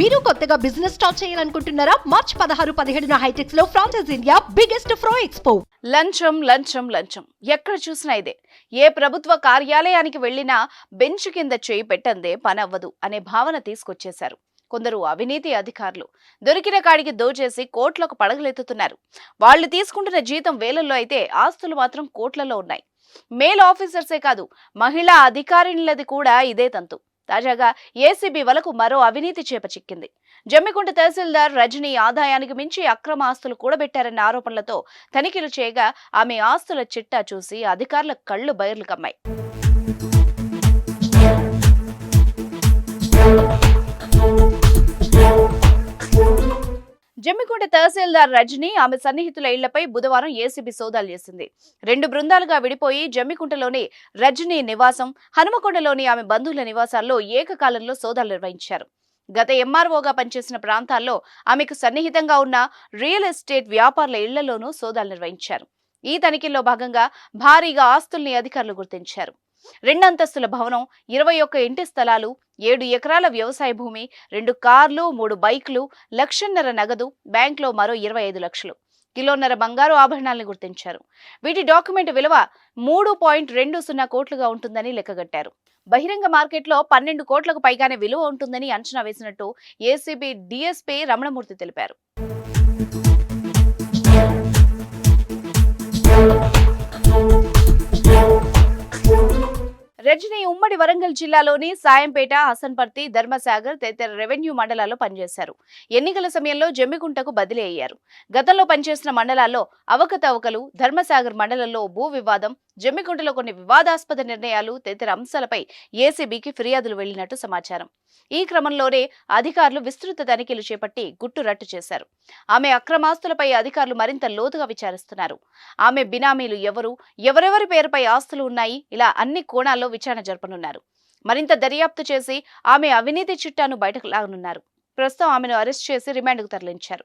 మీరు కొత్తగా business start చేయాలనుకుంటున్నారా? మార్చ్ పదహారు పదిహేడున హైటెక్స్లో ఫ్రాన్సెస్ ఇండియా బిగ్గెస్ట్ ఫ్రో ఎక్స్పో లంచం లంచం లంచం. ఎక్కడ చూసినా ఇదే. ఏ ప్రభుత్వ కార్యాలయానికి వెళ్ళినా బెంచ్ కింద చేయి పెట్టందే పని అవ్వదు అనే భావన తీసుకొచ్చేశారు. కొందరు అవినీతి అధికారులు. దొరికిన కాడికి దోచేసి కోట్లకు పడగలెత్తుతున్నారు. వాళ్ళు తీసుకుంటున్న జీతం వేలల్లో అయితే ఆస్తులు మాత్రం కోట్లలో ఉన్నాయి. మేల్ ఆఫీసర్సే కాదు మహిళా అధికారిణులది కూడా ఇదే తంతు. తాజాగా ఏసీబీ వలకు మరో అవినీతి చేప చిక్కింది. జమ్మికుంట తహసీల్దార్ రజనీ ఆదాయానికి మించి అక్రమ ఆస్తులు కూడబెట్టారన్న ఆరోపణలతో తనిఖీలు చేయగా ఆమె ఆస్తుల చిట్టా చూసి అధికారుల కళ్ళు బయర్లు కమ్మాయి. జమ్మికుంట తహసీల్దార్ రజని ఆమె సన్నిహితుల ఇళ్ళపై బుధవారం ఏసీబీ సోదాలు చేసింది. రెండు బృందాలుగా విడిపోయి జమ్మికుంటలోని రజని నివాసం హనుమకొండలోని ఆమె బంధువుల నివాసాల్లో ఏకకాలంలో సోదాలు నిర్వహించారు. గత ఎంఆర్ఓగా పనిచేసిన ప్రాంతాల్లో ఆమెకు సన్నిహితంగా ఉన్న రియల్ ఎస్టేట్ వ్యాపారుల ఇళ్ళలోనూ సోదాలు నిర్వహించారు. ఈ తనిఖీల్లో భాగంగా భారీగా ఆస్తుల్ని అధికారులు గుర్తించారు. రెండంతస్తుల భవనం ఇరవై ఒక్క ఇంటి స్థలాలు ఏడు ఎకరాల వ్యవసాయ భూమి రెండు కార్లు మూడు బైక్లు లక్షన్నర నగదు బ్యాంక్లో మరో ఇరవై ఐదు లక్షలు. కిలోన్నర బంగారు ఆభరణాలను గుర్తించారు. వీటి డాక్యుమెంట్ విలువ మూడు పాయింట్ రెండు సున్నా కోట్లుగా ఉంటుందని లెక్కగట్టారు బహిరంగ మార్కెట్లో పన్నెండు కోట్లకు పైగానే విలువ ఉంటుందని అంచనా వేసినట్టు ఏసీబీ డీఎస్పీ రమణమూర్తి తెలిపారు. ఉమ్మడి వరంగల్ జిల్లాలోని సాయంపేట హసన్పర్తి ధర్మసాగర్ తదితర రెవెన్యూ మండలాల్లో పనిచేశారు. ఎన్నికల సమయంలో జమ్మికుంటకు బదిలీ అయ్యారు. గతంలో పనిచేసిన మండలాల్లో అవకతవకలు ధర్మసాగర్ మండలంలో భూ వివాదం జమ్మికుంటలో కొన్ని వివాదాస్పద నిర్ణయాలు తదితర అంశాలపై ఏసీబీకి ఫిర్యాదులు వెళ్ళినట్టు సమాచారం. ఈ క్రమంలోనే అధికారులు విస్తృత తనిఖీలు చేపట్టి గుట్టు రట్టు చేశారు. ఆమె అక్రమాస్తులపై అధికారులు మరింత లోతుగా విచారిస్తున్నారు. ఆమె బినామీలు ఎవరు ఎవరెవరి పేరుపై ఆస్తులు ఉన్నాయి ఇలా అన్ని కోణాల్లో విచారణ జరపనున్నారు. మరింత దర్యాప్తు చేసి ఆమె అవినీతి చిట్టాను బయటకు లాగనున్నారు. ప్రస్తుతం ఆమెను అరెస్ట్ చేసి రిమాండ్కు తరలించారు.